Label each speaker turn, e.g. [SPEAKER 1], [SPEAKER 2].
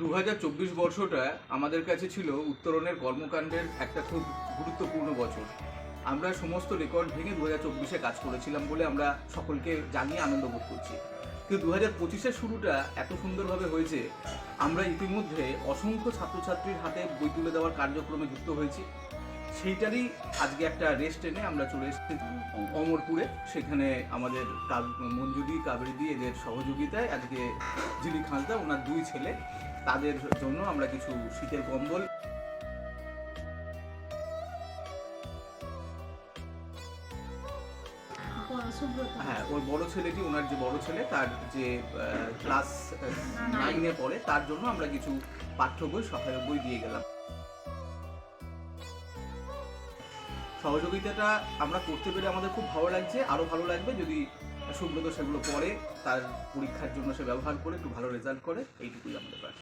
[SPEAKER 1] দু হাজার চব্বিশ বর্ষটা আমাদের কাছে ছিল উত্তরণের কর্মকাণ্ডের একটা খুব গুরুত্বপূর্ণ বছর। আমরা সমস্ত রেকর্ড ভেঙে দু হাজার চব্বিশে কাজ করেছিলাম বলে আমরা সকলকে জানিয়ে আনন্দ বোধ করছি। কিন্তু দু হাজার পঁচিশের শুরুটা এত সুন্দরভাবে হয়েছে, আমরা ইতিমধ্যে অসংখ্য ছাত্রছাত্রীর হাতে বই তুলে দেওয়ার কার্যক্রমে যুক্ত হয়েছি। সেইটারই আজকে একটা রেস্ট এনে আমরা চলে এসেছি অমরপুরে। সেখানে আমাদের মঞ্জুরি কাবেরিদি এদের সহযোগিতায় আজকে যিনি খালদা, ওনার দুই ছেলে তাদের জন্য আমরা কিছু শীতের কম্বল। হ্যাঁ ওর বড় ছেলেটি ওনার যে বড় ছেলে তার যে ক্লাস নাইনে। পড়ে তার জন্য আমরা কিছু পাঠ্য বই সহায়ক বই দিয়ে গেলাম। সহযোগিতাটা আমরা করতে পেরে আমাদের খুব ভালো লাগছে। আরও ভালো লাগবে যদি সুব্রত সেগুলো পড়ে তার পরীক্ষার জন্য সে ব্যবহার করে একটু ভালো রেজাল্ট করে এইটুকুই আমাদের কাছে